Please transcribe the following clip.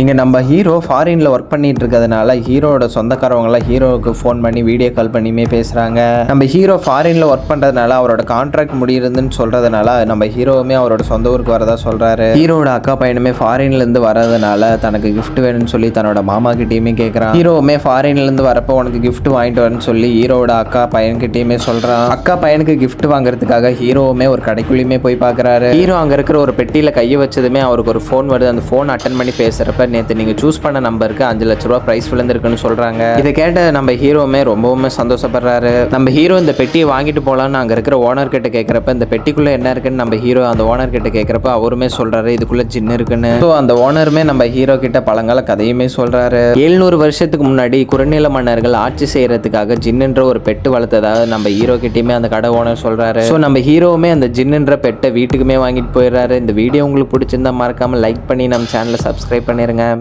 இங்கே நம்ம ஹீரோ ஃபாரினில் ஒர்க் பண்ணிட்டு இருக்கிறதுனால ஹீரோட சொந்தக்காரவங்களாம் ஹீரோவுக்கு ஃபோன் பண்ணி வீடியோ கால் பண்ணியுமே பேசுகிறாங்க நம்ம ஹீரோ ஃபாரினில் ஒர்க் பண்ணுறதுனால அவரோட கான்ட்ராக்ட் முடியுதுன்னு சொல்கிறதுனால நம்ம ஹீரோவுமே அவரோட சொந்த ஊருக்கு வரதா சொல்கிறாரு ஹீரோட அக்கா பையனுமே ஃபாரின்லேருந்து வரதுனால தனக்கு கிஃப்ட் வேணும்னு சொல்லி தன்னோட மாமா கிட்டேயுமே கேட்குறான் ஹீரோவுமே ஃபாரின்லேருந்து வரப்போ உனக்கு கிஃப்ட் வாங்கிட்டு வரேன்னு சொல்லி ஹீரோட அக்கா பையன்கிட்டயுமே சொல்கிறான் அக்கா பையனுக்கு கிஃப்ட் வாங்குறதுக்காக ஹீரோவுமே ஒரு கடைக்குள்ளேயுமே போய் பார்க்குறாரு ஹீரோ அங்கே இருக்கிற ஒரு பெட்டியில் கையை வச்சதுமே அவருக்கு ஒரு ஃபோன் வருது. அந்த ஃபோன் அட்டன் பண்ணி பேசுகிறப்ப நேற்று நீங்கள் சூஸ் பண்ண நம்பருக்கு அஞ்சு லட்ச ரூபா ப்ரைஸ் விழுந்திருக்குன்னு சொல்கிறாங்க இதை கேட்ட நம்ம ஹீரோவுமே ரொம்பவுமே சந்தோஷப்படுறாரு. நம்ம ஹீரோ இந்த பெட்டியை வாங்கிட்டு போகலான்னு அங்கே இருக்கிற ஓனர் கிட்ட கேட்குறப்ப இந்த பெட்டிக்குள்ளே என்ன இருக்குன்னு நம்ம ஹீரோ அந்த ஓனர் கிட்ட கேட்குறப்ப அவருமே சொல்கிறாரு இதுக்குள்ளே ஜின்னு இருக்குன்னு. ஸோ அந்த ஓனருமே நம்ம ஹீரோ கிட்ட பழங்கால கதையுமே சொல்கிறாரு எழுநூறு வருஷத்துக்கு முன்னாடி குறுநில மன்னர்கள் ஆட்சி செய்யறதுக்காக ஜின்னுன்ற ஒரு பெட்டு வளர்த்ததாக நம்ம ஹீரோ கிட்டேயுமே அந்த கடை ஓனர் சொல்கிறாரு ஸோ நம்ம ஹீரோவுமே அந்த ஜின்னுன்ற பெட்டை வீட்டுக்குமே வாங்கிட்டு போயிடுறாரு. இந்த வீடியோ உங்களுக்கு பிடிச்சிருந்தா மறக்காமல் லைக் பண்ணி நம்ம சேனலை சப்ஸ்கிரைப் பண்ணிடுங்க anh em